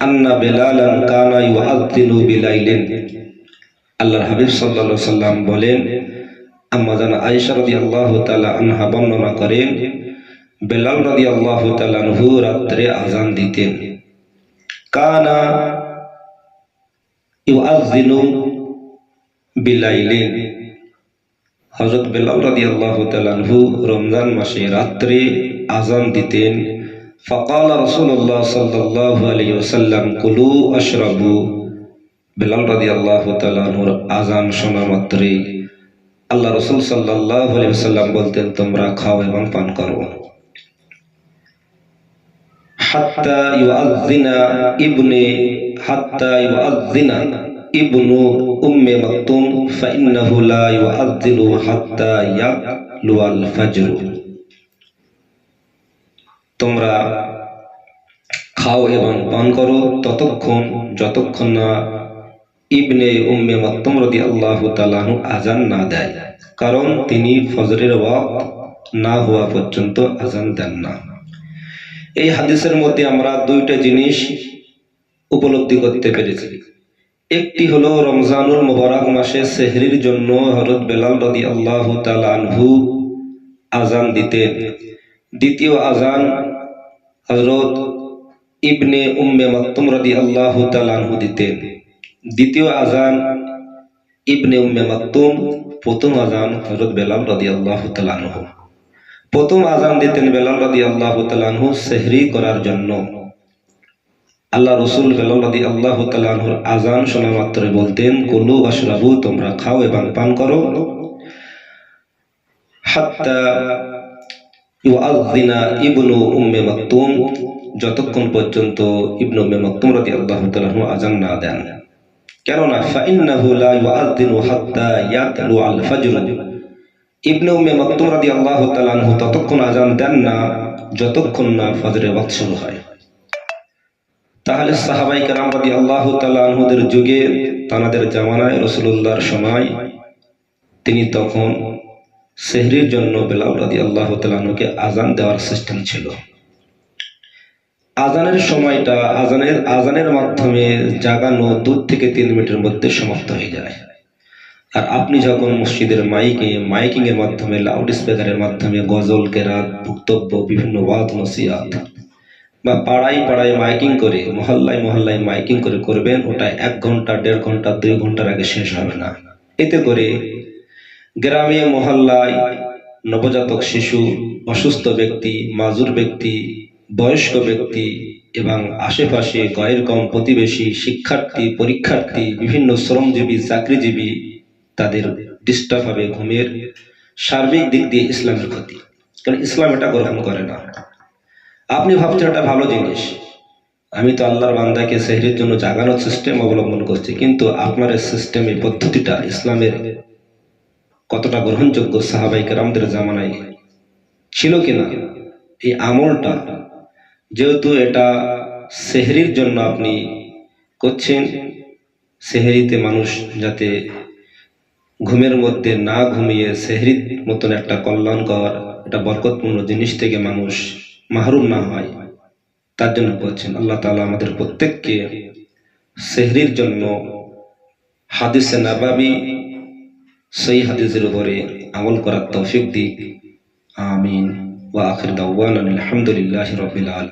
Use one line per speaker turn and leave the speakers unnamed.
আন্না বেলালান কানা ইউআযিনু বিলাইলিন। আল্লাহর হাবিব সাল্লাল্লাহু সাল্লাম বলেন, আম্মা জান আয়েশা রাদিয়াল্লাহু তাআলা আনহা বর্ণনা করেন, বেলাল রাদিয়াল্লাহু তাআলা আনহু রাত্রে আজান দিতেন। কানা ইউআযিনু বিলাইলিন। হযরত বেলাল রাদিয়াল্লাহু তাআলা আনহু রমজান মাসে রাত্রে আজান দিতেন। فقال رسول الله صلى الله عليه وسلم كلوا اشربوا বেলাল রাদিয়াল্লাহু তাআলা আনহুর আজান শোনা মাত্রই আল্লাহ রাসূল সাল্লাল্লাহু আলাইহি ওয়াসাল্লাম বলতেন তোমরা খাও এবং পান করো হাত্তা ইউআযিনা ইবনে হাত্তা ইউআযিনা ইবনু উম্মে মাকতুম ফাইন্নাহু লা ইউআযিনু হাত্তা ইয়াতলুয়াল ফাজর তোমরা খাও এবং পান করো ততক্ষণ, যতক্ষণ না ইবনে উম্মে মাকতুম রাদিয়াল্লাহু তাআলা আজান না দেয়। কারণ তিনি ফজরের ওয়াক্ত না হওয়া পর্যন্ত আজান দেন না। এই হাদিসের মধ্যে আমরা দুইটা জিনিস উপলব্ধি করতে পেরেছি। একটি হলো রমজানুল মোবারক মাসে সেহরির জন্য হরত বেলাল রদি আল্লাহ আনহু আজান দিতেন। দ্বিতীয় আজান হজরত ইবনে উম্মে মাকতুম রদি আল্লাহ আনহু দিতেন। দ্বিতীয় আজান ইবনে উম্মে মাকতুম, প্রথম আজান হজরত বেলাল রদি আল্লাহ আনহু। প্রথম আজান দিতেন বেলাল রদি আল্লাহ আনহু সেহরি করার জন্য। আল্লাহ রসুল বেলাল রদি আল্লাহ আনহুর আজান শোনা মাত্র বলতেন, কুলু আশরাবু তোমরা খাও এবং পান করো। হাত্তা ইউআযিনা ইবনু উম্মে মাকতুম, যতক্ষণ পর্যন্ত ইবনু উম্মে মাকতুম রাদিয়াল্লাহু তাআলা আজান না দেন। কেননা ফাইন্নাহু লা ইউআযিনু হাত্তা ইয়াতলু আল ফাজর ইবনে উম্মে মাকতুম রাদিয়াল্লাহু তাআলা ততক্ষণ আজান দেন না, যতক্ষণ না ফজরের ওয়াক্ত শুরু হয়। তাহলে সাহাবাই কারাম রাদিয়াল্লাহু তাআলা আনহুদের যুগে, তানাদের জামানায় রাসূলুল্লাহর সময়, তিনি তখন সেহরির জন্য বেলাল রাদিয়াল্লাহু তাআলা আনহুকে আজান দেওয়ার সিস্টেম ছিল। আজানের সময়টা আজানের আজানের মাধ্যমে জাগানো দু থেকে তিন মিনিটের মধ্যে সমাপ্ত হয়ে যায়। আর আপনি যখন মসজিদের মাইকে মাইকিং এর মাধ্যমে লাউড স্পিকারের মাধ্যমে গজল, কেরাত, বক্তব্য, বিভিন্ন ওয়াদ নসিয়াত বা পাড়ায় পাড়ায় মাইকিং করে, মহল্লায় মহল্লায় মাইকিং করে করবেন, ওটা এক ঘণ্টা, দেড় ঘণ্টা, দুই ঘণ্টার আগে শেষ হবে না। এতে করে গ্রামে মহল্লায় নবজাতক শিশু, অসুস্থ ব্যক্তি, মাজুর ব্যক্তি, বয়স্ক ব্যক্তি এবং আশেপাশে গয়ের কম প্রতিবেশী, শিক্ষার্থী, পরীক্ষার্থী, বিভিন্ন শ্রমজীবী, চাকরিজীবী তাদের ডিস্টার্ব হবে ঘুমের সার্বিক দিক দিয়ে ইসলামের ক্ষতি। কারণ ইসলাম এটা গ্রহণ করে না? আপনি ভাবছেন এটা ভালো জিনিস। আমি তো আল্লাহর বান্দাকে সেহরির জন্য জাগানোর সিস্টেম অবলম্বন করছি, কিন্তু আপনার সিস্টেম এই পদ্ধতিটা ইসলামের কতটা গ্রহণযোগ্য সাহাবাই কেরামদের জামানায় ছিল কিনা? এই আমলটা যেহেতু এটা সেহরির জন্য আপনি করছেন, সেহরিতে মানুষ যাতে ঘুমের মধ্যে না ঘুমিয়ে সেহরির মতন একটা কল্যাণকর, একটা বরকতপূর্ণ জিনিস থেকে মানুষ মাহরুম না হয়, তার জন্য করছেন। আল্লাহ তালা আমাদের প্রত্যেককে সেহরির জন্য হাদিসে নাবাবি সেই হাদিসের উপরে আমল করার তৌফিক দিক। আমিন। ওয়া আখির দাওয়ানা আলহামদুলিল্লাহি আলামিন।